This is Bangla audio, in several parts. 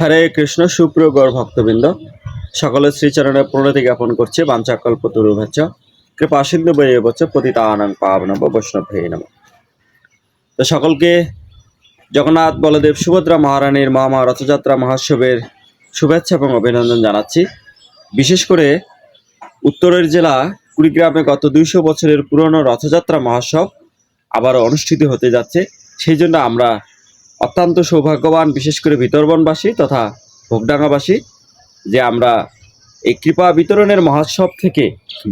হরে কৃষ্ণ, সুপ্রিয় গৌর ভক্তবৃন্দ, সকলের শ্রীচরণে প্রণতি জ্ঞাপন করছে বাঞ্চাকল্প তুরুভেচ্চ কৃপা সিন্ধু বয়ে বচ্চ পতিতানং পাবনব বৈষ্ণব হে নম। তো সকলকে জগন্নাথ বলদেব সুভদ্রা মহারানীর মহামা রথযাত্রা মহোৎসবের শুভেচ্ছা এবং অভিনন্দন জানাচ্ছি। বিশেষ করে উত্তরের জেলা কুড়িগ্রামে গত দুইশো বছরের পুরনো রথযাত্রা মহোৎসব আবার অনুষ্ঠিত হতে যাচ্ছে। সেই জন্য আমরা অত্যন্ত সৌভাগ্যবান, বিশেষ করে ভিতরবনবাসী তথা ভোগডাঙ্গাবাসী যে আমরা এই কৃপা বিতরণের মহোৎসব থেকে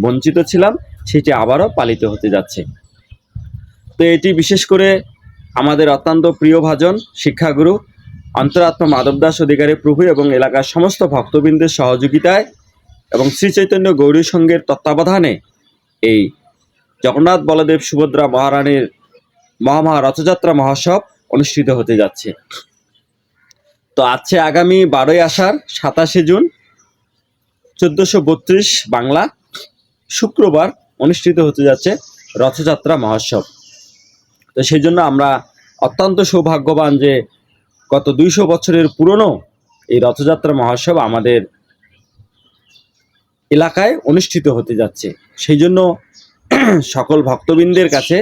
বঞ্চিত ছিলাম, সেটি আবারও পালিত হতে যাচ্ছে। তো এটি বিশেষ করে আমাদের অত্যন্ত প্রিয় ভাজন, শিক্ষাগুরু, অন্তরাত্মা মাধবদাস অধিকারী প্রভু এবং এলাকার সমস্ত ভক্তবৃন্দের সহযোগিতায় এবং শ্রী চৈতন্য গৌরী সঙ্গের তত্ত্বাবধানে এই জগন্নাথ বলদেব সুভদ্রা মহারানীর মহামহা রথযাত্রা মহোৎসব অনুষ্ঠিত হতে যাচ্ছে। তো আছে আগামী বারোই আষাঢ়, সাতাশে জুন, চোদ্দশো বত্রিশ বাংলা, শুক্রবার অনুষ্ঠিত হতে যাচ্ছে রথযাত্রা মহোৎসব। তো সেই জন্য আমরা অত্যন্ত সৌভাগ্যবান যে গত দুইশো বছরের পুরনো এই রথযাত্রা মহোৎসব আমাদের এলাকায় অনুষ্ঠিত হতে যাচ্ছে। সেই জন্য সকল ভক্তবৃন্দের কাছে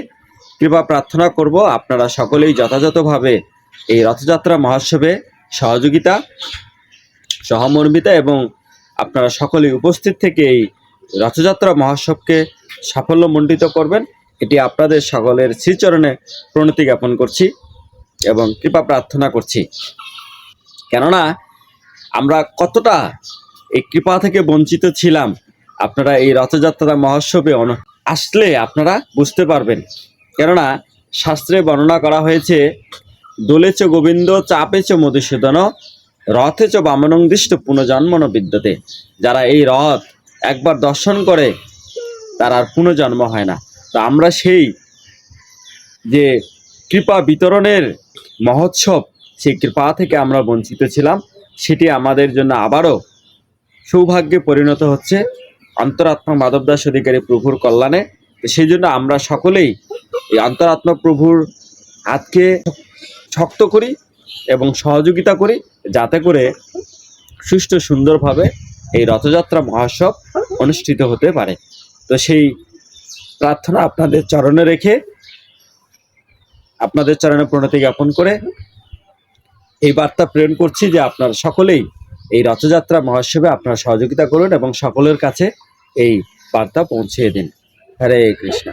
কৃপা প্রার্থনা করব আপনারা সকলেই যথাযথভাবে এই রথযাত্রা মহোৎসবে সহযোগিতা, সহমর্মিতা এবং আপনারা সকলেই উপস্থিত থেকে এই রথযাত্রা মহোৎসবকে সাফল্যমণ্ডিত করবেন। এটি আপনাদের সকলের শ্রীচরণে প্রণতি জ্ঞাপন করছি এবং কৃপা প্রার্থনা করছি। কেননা, আমরা কতটা এই কৃপা থেকে বঞ্চিত ছিলাম, আপনারা এই রথযাত্রা মহোৎসবে আসলে আপনারা বুঝতে পারবেন কেননা শাস্ত্রে বর্ণনা করা হয়েছে, দোলেচ গোবিন্দ চাপেচ মধুসূদন, রথেচ বামনংদিষ্ট পুনর্জন্মন বিদ্যতে। যারা এই রথ একবার দর্শন করে, তার আর পুনর্জন্ম হয় না। তো আমরা সেই যে কৃপা বিতরণের মহোৎসব, সেই কৃপা থেকে আমরা বঞ্চিত ছিলাম। সেটি আমাদের জন্য আবারও সৌভাগ্যে পরিণত হচ্ছে। অন্তরাত্মা মাধবদাস অধিকারী প্রভুর কল্যাণে। সেই জন্য আমরা সকলেই এই অন্তরাত্মা প্রভুর হাতকে শক্ত করি এবং সহযোগিতা করি, যাতে করে সুষ্ঠু সুন্দরভাবে এই রথযাত্রা মহোৎসব অনুষ্ঠিত হতে পারে। তো সেই প্রার্থনা আপনাদের চরণে রেখে, আপনাদের চরণে প্রণতি জ্ঞাপন করে এই বার্তা প্রেরণ করছি যে আপনারা সকলেই এই রথযাত্রা মহোৎসবে আপনারা সহযোগিতা করুন এবং সকলের কাছে এই বার্তা পৌঁছে দিন। হরে কৃষ্ণ।